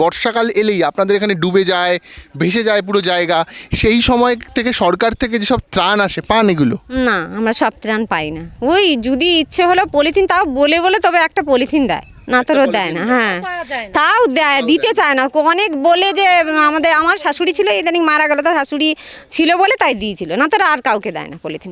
বর্ষাকাল এলেই আপনাদের এখানে ডুবে যায় ভেসে যায় পুরো জায়গা। সেই সময় থেকে সরকার থেকে যেসব ত্রাণ আসে পান এগুলো? না আমরা সব ত্রাণ পাই না। ওই যদি ইচ্ছে হলো পলিথিন তাও বলে বলে তবে একটা পলিথিন দেয়। না তোরও দেয় না হ্যাঁ। তাও দেয় দিতে চায় না। অনেক বলে যে আমাদের আমার শাশুড়ি ছিল ইদানিং মারা গেল তার শাশুড়ি ছিল বলে তাই দিয়েছিল। না তারা আর কাউকে দেয় না পলিথিন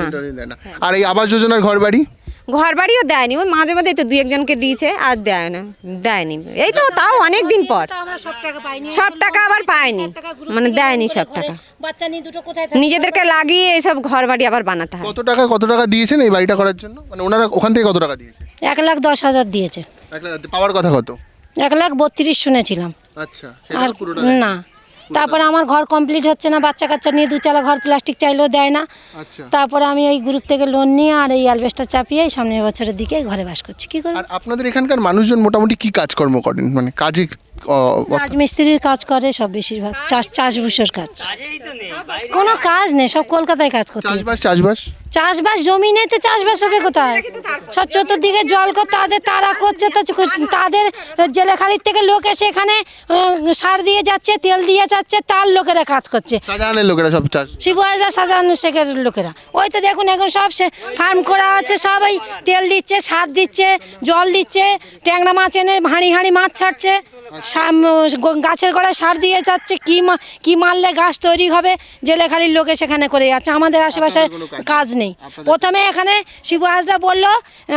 না। আর এই আবাস যোজনার ঘর বাড়ি ঘর বাড়িও দেয়নি। ওই মাঝে মাঝে তো দু একজনকে দিয়েছে আর দেয় না দেয়নি। এই তো তাও অনেক দিন পর। সব টাকা পাইনি। সব টাকা আবার পায়নি মানে দেয়নি সব টাকা? নিজেদেরকে লাগিয়ে এইসব ঘর বাড়ি আবার বানাতে হয়। কত টাকা কত টাকা দিয়েছেন এই বাড়িটা করার জন্য? মানে ওনারা ওখান থেকে কত টাকা দিয়েছে? এক লাখ দশ হাজার দিয়েছে। পাওয়ার কথা কত? এক লাখ বত্রিশ শুনেছিলাম। আচ্ছা আর না। তারপরে আমার ঘর কমপ্লিট হচ্ছে না বাচ্চা কাচ্চা নিয়ে দু চালা ঘর প্লাস্টিক চাইলেও দেয় না। আচ্ছা। তারপরে আমি ওই গ্রুপ থেকে লোন নিয়ে আর এই অ্যালবেস্টার চাপিয়ে এই সামনের বছরের দিকে ঘরে বাস করছি। কি করে আপনাদের এখানকার মানুষজন মোটামুটি কি কাজকর্ম করেন? মানে কাজে রাজমিস্ত্রির কাজ করে সব বেশিরভাগ চাষ চাষবুসের কাজ। কোনো কাজ নেই সব কলকাতায় কাজ করতে চাষবাস চাষবাস? চাষবাস জমি নেই তো চাষবাস হবে কোথায়? সব চতুর্দিকে জল কর তাদের তারা করছে তো তাদের জেলেখালির থেকে লোক এসে এখানে সার দিয়ে যাচ্ছে তেল দিয়ে যাচ্ছে তার লোকেরা কাজ করছে। লোকেরা সব চাষ শিবহাজার সাধারণ শেখের লোকেরা। ওই তো দেখুন এখন সব ফার্ম করা আছে সবাই তেল দিচ্ছে সার দিচ্ছে জল দিচ্ছে ট্যাংরা মাছ এনে হাঁড়ি হাঁড়ি মাছ ছাড়ছে। গাছের গোড়ায় সার দিয়ে যাচ্ছে কি কি মারলে গাছ তৈরি হবে? জেলেখালির লোকে সেখানে করে যাচ্ছে। আমাদের আশেপাশে কাজ নেই। প্রথমে এখানে শিবু হাজরা বলল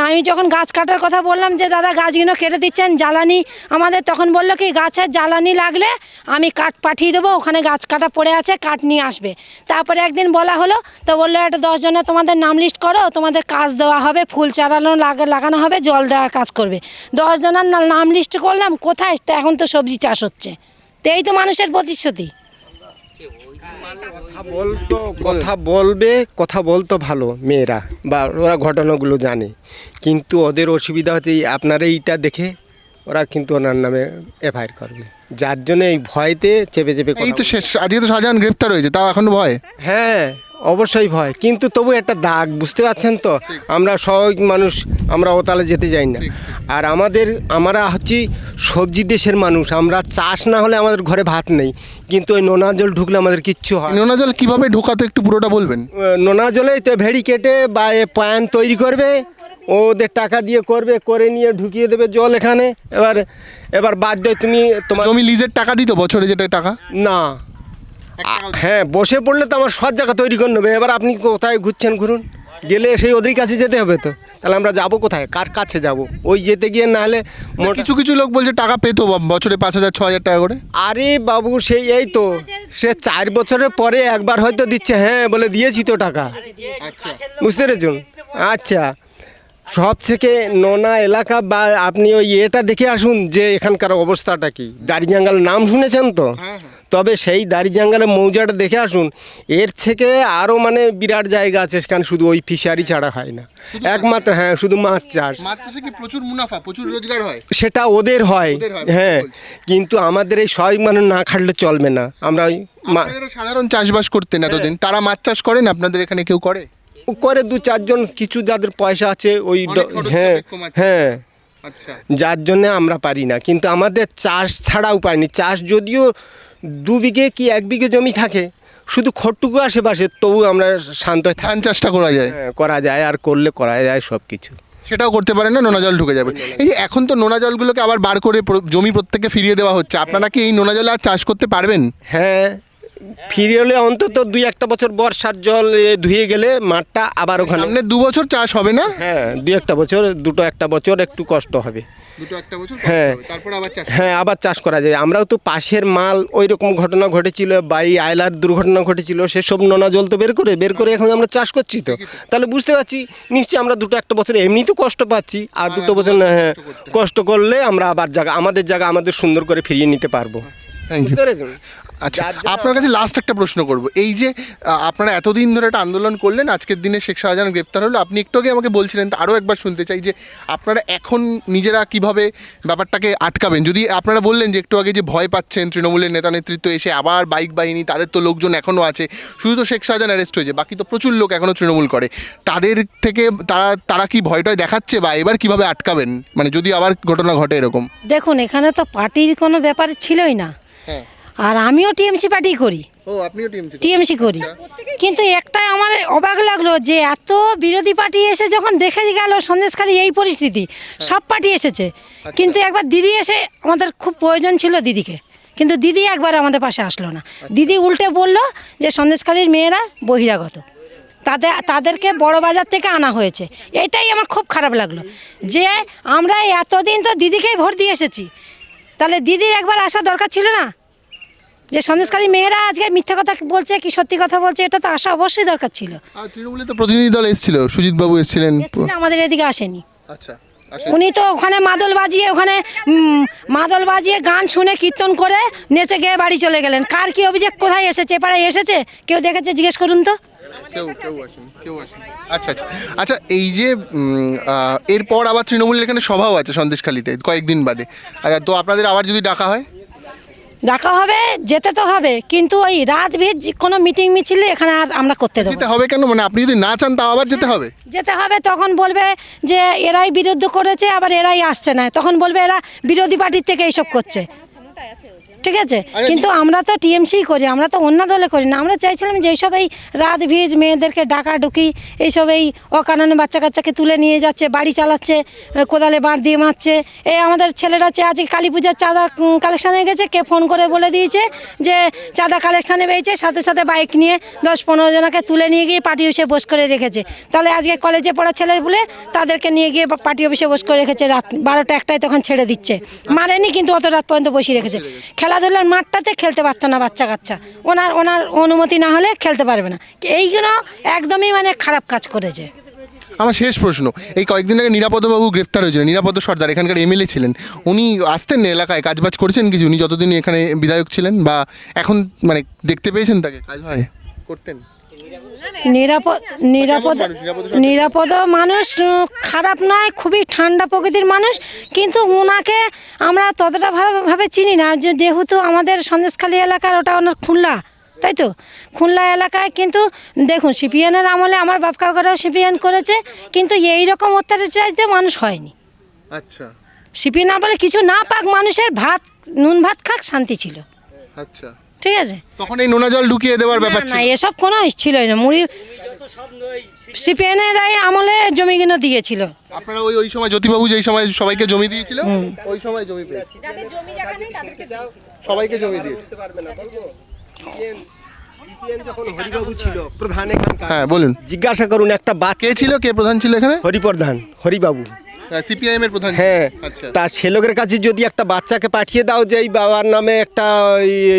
আমি যখন গাছ কাটার কথা বললাম যে দাদা গাছগুলো কেটে দিচ্ছেন জ্বালানি। আমাদের তখন বলল কি গাছের জ্বালানি লাগলে আমি কাঠ পাঠিয়ে দেবো ওখানে গাছ কাটা পড়ে আছে কাঠ নিয়ে আসবে। তারপরে একদিন বলা হলো তো বলল একটা দশজনে তোমাদের নাম লিস্ট করো তোমাদের কাজ দেওয়া হবে ফুল চারানো লাগা লাগানো হবে জল দেওয়ার কাজ করবে। দশজনের নাম লিস্ট করলাম কোথায়? তো এখন তো সবজি চাষ হচ্ছে। তো এই তো মানুষের প্রতিশ্রুতি। বলতো কথা বলবে কথা বলতো ভালো মেয়েরা বা ওরা ঘটনাগুলো জানে। কিন্তু ওদের অসুবিধা হচ্ছে আপনার এইটা দেখে ওরা কিন্তু ওনার নামে এফআইআর করবে। যার জন্য এই ভয়তে চেপে চেপে এই তো শেষ আজকে তো শাহজাহান গ্রেপ্তার হয়েছে তাও এখনও ভয়? হ্যাঁ। অবশ্যই ভয়। কিন্তু তবু একটা দাগ বুঝতে পারছেন তো? আমরা স্বাভাবিক মানুষ আমরা ওতালে যেতে যাই না। আর আমাদের আমরা হচ্ছি সবজি দেশের মানুষ। আমরা চাষ না হলে আমাদের ঘরে ভাত নেই। কিন্তু ওই নোনা জল ঢুকলে আমাদের কিচ্ছু হয় নোনা জল কীভাবে ঢোকাতো একটু পুরোটা বলবেন? নোনা জলে তো ভেড়ি কেটে বা এ প্যান তৈরি করবে। ওদের টাকা দিয়ে করবে করে নিয়ে ঢুকিয়ে দেবে জল এখানে। এবার এবার বাদ দেয় তুমি তোমার জমি লিজের টাকা দিত বছরে যেটা টাকা? না। হ্যাঁ বসে পড়লে তো আমার সব জায়গা তৈরি করে নেবে। এবার আপনি কোথায় ঘুরছেন ঘুরুন? গেলে সেই ওদের কাছে যেতে হবে তো। তাহলে আমরা যাব কোথায়? কার কাছে যাব? ওই যেতে গিয়ে না হলে মোটা কিছু কিছু লোক বলছে টাকা পেতো বছরে পাঁচ হাজার ছ হাজার টাকা করে। আরে বাবু সেই এই তো। সে চার বছরের পরে একবার হয়তো দিচ্ছে। হ্যাঁ বলে দিয়েছি তো টাকা। বুঝতে পেরেছুন? আচ্ছা। সব থেকে নোনা এলাকা বা আপনি ওই এটা দেখে আসুন যে এখানকার অবস্থাটা কি। দাড়িজাঙ্গাল নাম শুনেছেন তো? তবে সেই দাড়িজাঙ্গালের মৌজাটা দেখে আসুন এর থেকে আরও মানে বিরাট জায়গা আছে সেখানে শুধু ওই ফিশারি ছাড়া হয় না। একমাত্র হ্যাঁ শুধু মাছ চাষ। মাছ চাষে কি প্রচুর মুনাফা প্রচুর রোজগার হয়? সেটা ওদের হয় হ্যাঁ কিন্তু আমাদের এই সবাই মানুষ না খাটলে চলবে না। আমরা ওই সাধারণ চাষবাস করতেন এতদিন। তারা মাছ চাষ করেন? আপনাদের এখানে কেউ করে? করে দু চারজন কিছু যাদের পয়সা আছে ওই হ্যাঁ হ্যাঁ। আচ্ছা। যার জন্য আমরা পারি না। কিন্তু আমাদের চাষ ছাড়া উপায় নেই চাষ যদিও দু বিঘে কি এক বিঘে জমি থাকে? শুধু খটটুকু আশেপাশে তবু আমরা শান্ত হয়ে ধান চাষটা করা যায়? হ্যাঁ, করা যায় আর করলে করা যায় সব কিছু সেটাও করতে পারেন না নোনা জল ঢুকে যাবে। এই যে এখন তো নোনা জলগুলোকে আবার বার করে জমি প্রত্যেককে ফিরিয়ে দেওয়া হচ্ছে। আপনারা কি এই নোনা জলে আর চাষ করতে পারবেন? হ্যাঁ ফিরে হলে অন্তত দুই একটা বছর বর্ষার জল ধুয়ে গেলে মাঠটা আবার ওখানে দু বছর চাষ হবে না? হ্যাঁ দুই একটা বছর দুটো একটা বছর একটু কষ্ট হবে। দুটো একটা বছর হ্যাঁ। তারপর আবার চাষ হ্যাঁ আবার চাষ করা যাবে। আমরাও তো পাশের মাল ওই রকম ঘটনা ঘটেছিল বা এই আয়লার দুর্ঘটনা ঘটেছিল সেসব নোনা জল তো বের করে বের করে এখন আমরা চাষ করছি তো। তাহলে বুঝতে পারছি নিশ্চয়ই আমরা দুটো একটা বছর এমনি তো কষ্ট পাচ্ছি আর দুটো বছর হ্যাঁ কষ্ট করলে আমরা আবার জায়গা আমাদের জায়গা আমাদের সুন্দর করে ফিরিয়ে নিতে পারব। বুঝতে পেরেছেন? আচ্ছা আপনার কাছে লাস্ট একটা প্রশ্ন করব। এই যে আপনারা এতদিন ধরে একটা আন্দোলন করলেন আজকের দিনে শেখ শাহজাহান গ্রেপ্তার হলো। আপনি একটু আগে আমাকে বলছিলেন তা আরও একবার শুনতে চাই যে আপনারা এখন নিজেরা কীভাবে ব্যাপারটাকে আটকাবেন? যদি আপনারা বললেন যে একটু আগে যে ভয় পাচ্ছেন তৃণমূলের নেতা নেতৃত্ব এসে আবার বাইক বাহিনী তাদের তো লোকজন এখনও আছে। শুধু তো শেখ শাহজাহান অ্যারেস্ট হয়েছে বাকি তো প্রচুর লোক এখনও তৃণমূল করে। তাদের থেকে তারা তারা কি ভয়টায় দেখাচ্ছে বা এবার কীভাবে আটকাবেন? মানে যদি আবার ঘটনা ঘটে এরকম। দেখুন এখানে তো পার্টির কোনো ব্যাপার ছিলই না। হ্যাঁ। আর আমিও টিএমসি পার্টি করি। ও আপনিও টিএমসি টিএমসি করি। কিন্তু একটাই আমার অবাক লাগল যে এত বিরোধী পার্টি এসে যখন দেখে গেল সন্দেশখালী এই পরিস্থিতি সব পার্টি এসেছে। কিন্তু একবার দিদি এসে আমাদের খুব প্রয়োজন ছিল দিদিকে। কিন্তু দিদি একবার আমাদের পাশে আসলো না। দিদি উল্টে বলল যে সন্দেশখালীর মেয়েরা বহিরাগত। তাদের তাদেরকে বড় বাজার থেকে আনা হয়েছে। এটাই আমার খুব খারাপ লাগল। যে আমরা এতদিন তো দিদিকেই ভোট দিয়ে এসেছি। তাহলে দিদির একবার আসা দরকার ছিল না? যে সন্দেশকারী মেয়েরা আজকে মিথ্যা কথা বলছে কি সত্যি কথা বলছে এটা তো আসা অবশ্যই দরকার ছিল। আর তৃণমূলে তো প্রতিনিধি দল এসেছিল সুজিত বাবু এসেছিলেন আমাদের এদিকে আসেনি। আচ্ছা উনি তো ওখানে মাদল বাজিয়ে ওখানে মাদল বাজিয়ে গান শুনে কীর্তন করে নেচে গিয়ে বাড়ি চলে গেলেন। কার কি অভিযোগ কোথায় এসেছে এ পাড়ায় এসেছে? কেউ দেখেছে? জিজ্ঞেস করুন তো। কেউ কেউ আসেনি কেউ আসেনি। আচ্ছা আচ্ছা। আচ্ছা এই যে এরপর আবার তৃণমূলের এখানে সভাও আছে সন্দেশখালিতে কয়েকদিন বাদে। আচ্ছা তো আপনাদের আবার যদি ডাকা হয়? ডাকা হবে যেতে তো হবে কিন্তু ওই রাত ভিত যে কোনো মিটিং মিছিলে এখানে আর আমরা করতে দেবো যেতে হবে কেন? মানে আপনি যদি না চান তাও আবার যেতে হবে? যেতে হবে তখন বলবে যে এরাই বিরুদ্ধ করেছে আবার এরাই আসছে না। তখন বলবে এরা বিরোধী পার্টির থেকে এইসব করছে। ঠিক আছে? কিন্তু আমরা তো টিএমসি করি আমরা তো অন্য দলে করি না। আমরা চাইছিলাম যে এইসব এই রাত ভিজ মেয়েদেরকে ডাকাডুকি এইসব এই অকারণে বাচ্চা কাচ্চাকে তুলে নিয়ে যাচ্ছে বাড়ি চালাচ্ছে কোদালে বাঁট দিয়ে মারছে। এই আমাদের ছেলেরা চেয়ে আজকে কালী পূজার চাঁদা কালেকশানে গেছে কে ফোন করে বলে দিয়েছে যে চাঁদা কালেকশানে পেয়েছে সাথে সাথে বাইক নিয়ে দশ পনেরো জনাকে তুলে নিয়ে গিয়ে পার্টি অফিসে বস করে রেখেছে। তাহলে আজকে কলেজে পড়া ছেলে বলে তাদেরকে নিয়ে গিয়ে পার্টি অফিসে বস করে রেখেছে রাত বারোটা একটায় তখন ছেড়ে দিচ্ছে। মারেনি কিন্তু অত রাত পর্যন্ত বসিয়ে রেখেছে। খেলাধুলার মাঠটাতে খেলতে পারতো না বাচ্চা কাচ্চা। ওনার ওনার অনুমতি না হলে খেলতে পারবে না। এইগুলো একদমই মানে খারাপ কাজ করেছে। আমার শেষ প্রশ্ন, এই কয়েকদিন আগে নিরাপদবাবু গ্রেফতার হয়েছিলেন নিরাপদ সর্দার, এখানকার এমএলএ ছিলেন। উনি আসতেন না এলাকায়, কাজবাজ করেছেন কিছু? উনি যতদিন এখানে বিধায়ক ছিলেন বা এখন মানে দেখতে পেয়েছেন তাকে? কাজ হয়, করতেন। নিরাপদ নিরাপদ মানুষ? নিরাপদ মানুষ খারাপ নয় খুবই ঠান্ডা প্রকৃতির মানুষ। কিন্তু ওনাকে আমরা ততটা ভালোভাবে চিনি না। যে যেহেতু আমাদের সন্দেশখালী এলাকার ওটা ওনার খুলনা তাই তো? খুলনা এলাকায় কিন্তু দেখুন সিপিএনের আমলে আমার বাপ কাকারাও সিপিএন করেছে কিন্তু এই রকম অত্যাচারিত মানুষ হয়নি। আচ্ছা। সিপিএন আমলে কিছু না পাক মানুষের ভাত নুন ভাত খাক শান্তি ছিল। আচ্ছা। ঠিক আছে? তখন এই নোনা জল ঢুকিয়ে দেওয়ার ব্যাপার না ছিল। না এসব কোনো ছিলই না। মুড়ি সিপিএনেরাই আমলে জমি কিনে দিয়েছিল। আপনারা ওই ওই সময় জ্যোতিবাবু যেই সময় সবাইকে জমি দিয়েছিল ওই সময় জমি পেয়েছে। সবাইকে জমি দিয়েছে। যখন হরিবাবু ছিল প্রধান এখানকার হ্যাঁ বলুন। জিজ্ঞাসা করুন একটা বাচ্চা কে ছিল? কে প্রধান ছিল এখানে? হরিপ্রধান হরিবাবু। সিপিআইএম এর প্রধান হ্যাঁ আচ্ছা। তার ছেলেকের কাছে যদি একটা বাচ্চাকে পাঠিয়ে দাও যে এই বাবার নামে একটা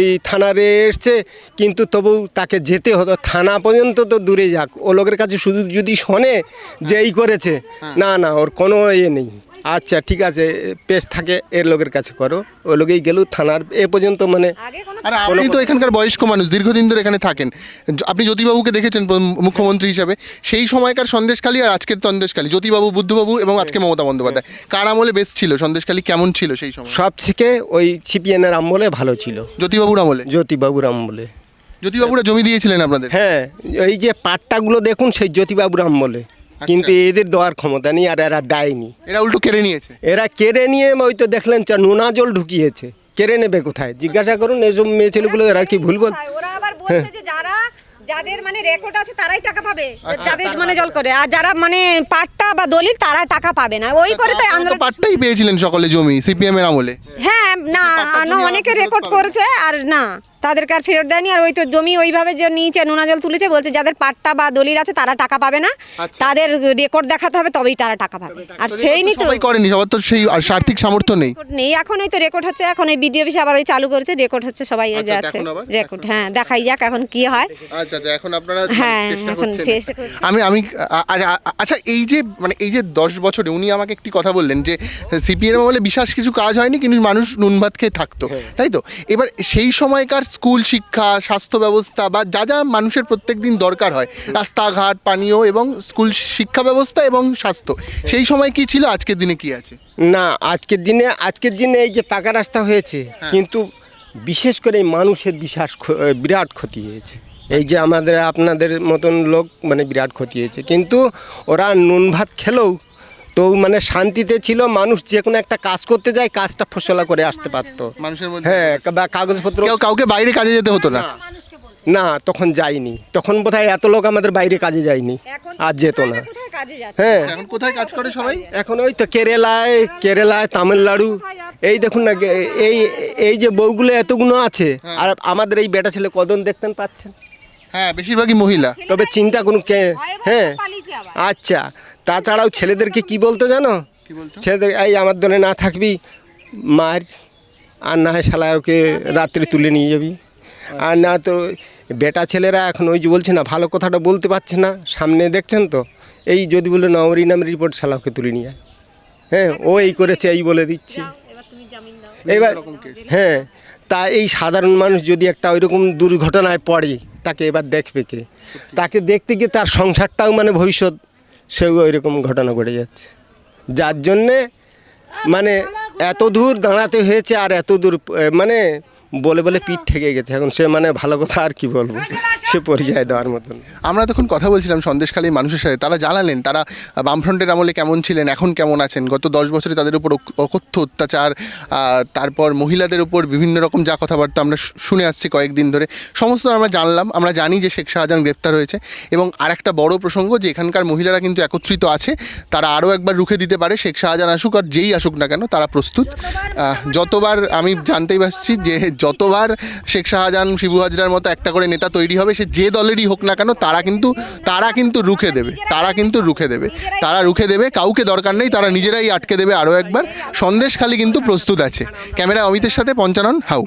এই থানারে এসছে কিন্তু তবু তাকে যেতে হতো থানা পর্যন্ত তো দূরে যাক। ও লোকের কাছে শুধু যদি শোনে যে এই করেছে না না ওর কোনো ইয়ে নেই। আচ্ছা ঠিক আছে পেশ থাকে এর লোকের কাছে করো। ও লোকেই গেল থানার এ পর্যন্ত মানে আর আপনি তো এখানকার বয়স্ক মানুষ দীর্ঘদিন ধরে এখানে থাকেন। আপনি জ্যোতিবাবুকে দেখেছেন মুখ্যমন্ত্রী হিসাবে। সেই সময়কার সন্দেশকালী আর আজকের সন্দেশকালী জ্যোতিবাবু বুদ্ধবাবু এবং আজকে মমতা বন্দ্যোপাধ্যায়। কার আমলে বেশ ছিল? সন্দেশকালী কেমন ছিল সেই সময়? সব থেকে ওই সিপিএনের আমলে ভালো ছিল। জ্যোতিবাবুর আমলে? জ্যোতিবাবুর আমলে। জ্যোতিবাবুরা জমি দিয়েছিলেন আপনাদের? হ্যাঁ এই যে পাট্টাগুলো দেখুন সেই জ্যোতিবাবুর আমলে। কিন্তু এদের দেওয়ার ক্ষমতা নেই আর এরা দেয়নি। এরা উল্টো কেড়ে নিয়েছে? এরা কেড়ে নিয়ে ওই তো দেখলেন চা নোনা জল ঢুকিয়েছে। কেড়ে নেবে কোথায়? জিজ্ঞাসা করুন এসব মেয়ে ছেলেগুলো এরা কি ভুল বল ওরা আবার বলছে যে যারা যাদের মানে রেকর্ড আছে তারাই টাকা পাবে। যাদের মানে জল করে। আর যারা মানে পাট্টা বা দলিল তারা টাকা পাবে না। ওই করে তাই তো আন্দোলন পাট্টাই পেয়েছিলেন সকলে জমি সিপিএম এর আমলে। হ্যাঁ না অনেকে রেকর্ড করেছে আর না। তাদেরকে আর ফেরত দেয়নি আর ওই তো জমি ওইভাবে যে নিচে নোনা জল তুলেছে বলছে যাদের পাট্টা বা দলিল আছে তারা টাকা পাবে না। আচ্ছা। তাদের রেকর্ড দেখাতে হবে তবেই তারা টাকা পাবে। আর সেই নি তো সবাই করেনি সবার তো সেই আর আর্থিক সামর্থ্য নেই। নেই এখন ওই তো রেকর্ড হচ্ছে এখন ওই বিডিও অফিসে আবার ওই চালু করেছে রেকর্ড হচ্ছে সবাই এই যে আছে রেকর্ড হ্যাঁ দেখাই যাক এখন কি হয়। আচ্ছা আচ্ছা এখন আপনারা হ্যাঁ, চেষ্টা এখন চেষ্টা করছি। আমি আমি আচ্ছা আচ্ছা এই যে মানে এই যে দশ বছরে উনি আমাকে একটি কথা বললেন যে সিপিএম বলে বিশেষ কিছু কাজ হয়নি কিন্তু মানুষ নুন ভাত খেয়ে থাকতো তাই তো? এবার সেই সময়কার স্কুল শিক্ষা স্বাস্থ্য ব্যবস্থা বা যা যা মানুষের প্রত্যেক দিন দরকার হয়। রাস্তাঘাট পানীয় এবং স্কুল শিক্ষা ব্যবস্থা এবং স্বাস্থ্য। সেই সময় কি ছিল? আজকের দিনে কি আছে? না আজকের দিনে আজকের দিনে এই যে পাকা রাস্তা হয়েছে কিন্তু বিশেষ করে এই মানুষের বিশাস ক্ষ- বিরাট ক্ষতি হয়েছে। এই যে আমাদের আপনাদের মতন লোক মানে বিরাট ক্ষতি হয়েছে। কিন্তু ওরা নুন ভাত খেলেও তো মানে শান্তিতে ছিল মানুষ যে কোনো একটা কাজ করতে যায় কাজটা ফসলা করে আসতে পারতো। মানুষের মধ্যে হ্যাঁ বা কাগজপত্র কেউ কাউকে বাইরে কাজে যেতে হতো না। না তখন যায়নি। তখন বোধহয় এত লোক আমাদের বাইরে কাজে যায়নি আর যেত না। কোথায় কাজে যাচ্ছে? হ্যাঁ। এখন কোথায় কাজ করে সবাই? এখন ওই তো কেরালায় কেরালায় তামিলনাড়ু। এই দেখুন না এই এই যে বউগুলো এতগুলো আছে আর আমাদের এই বেটা ছেলে কদন দেখতেন পাচ্ছেন? হ্যাঁ বেশিরভাগই মহিলা। তবে চিন্তা করুন কে হ্যাঁ। আচ্ছা। তাছাড়াও ছেলেদেরকে কি বলতো জানো? কি ছেলেদের এই আমার দলে না থাকবি মার আর না হয় শালা ওকে রাত্রে তুলে নিয়ে যাবি। আর না তো বেটা ছেলেরা এখন ওই যে বলছে না ভালো কথাটা বলতে পারছে না। সামনে দেখছেন তো? এই যদি বলে না ওরই নাম রিপোর্ট শালা ওকে তুলে নিয়ে আয়। হ্যাঁ ও এই করেছে এই বলে দিচ্ছি। এবার হ্যাঁ তা এই সাধারণ মানুষ যদি একটা ওইরকম দুর্ঘটনায় পড়ে তাকে এবার দেখবে কে? তাকে দেখতে গিয়ে তার সংসারটাও মানে ভবিষ্যৎ সেও ওইরকম ঘটনা ঘটে যাচ্ছে। যার জন্যে মানে এত দূর দাঁড়াতে হয়েছে আর এত দূর মানে বলে বলে পিঠ ঠেকে গেছে। এখন সে মানে ভালো কথা আর কি বলব? সে পরিচয় দেওয়ার মতন। আমরা তখন কথা বলছিলাম সন্দেশখালীর মানুষের সাথে, তারা জানালেন, তারা বামফ্রন্টের আমলে কেমন ছিলেন, এখন কেমন আছেন? গত দশ বছরে তাদের উপর অকথ্য অত্যাচার তারপর মহিলাদের উপর বিভিন্ন রকম যা কথাবার্তা আমরা শুনে আসছি কয়েকদিন ধরে, সমস্ত আমরা জানলাম, আমরা জানি যে শেখ শাহজাহান গ্রেপ্তার হয়েছে এবং আরেকটা বড় প্রসঙ্গ যে এখানকার মহিলারা কিন্তু একত্রিত আছে, তারা আরও একবার রুখে দিতে পারে, শেখ শাহজাহান আসুক আর যেই আসুক না কেন, তারা প্রস্তুত। যতবার আমি জানতেই পারছি যে যতবার শেখ শাহজাহান, শিবু হাজরার মতো একটা করে নেতা তৈরি হবে, সে যে দলেরই হোক না কেন, তারা কিন্তু তারা কিন্তু রুখে দেবে, তারা কিন্তু রুখে দেবে। তারা রুখে দেবে, কাউকে দরকার নেই, তারা নিজেরাই আটকে দেবে আরও একবার। সন্দেশখালি কিন্তু প্রস্তুত আছে। ক্যামেরা অমিতের সাথে পঞ্চানন হাউ।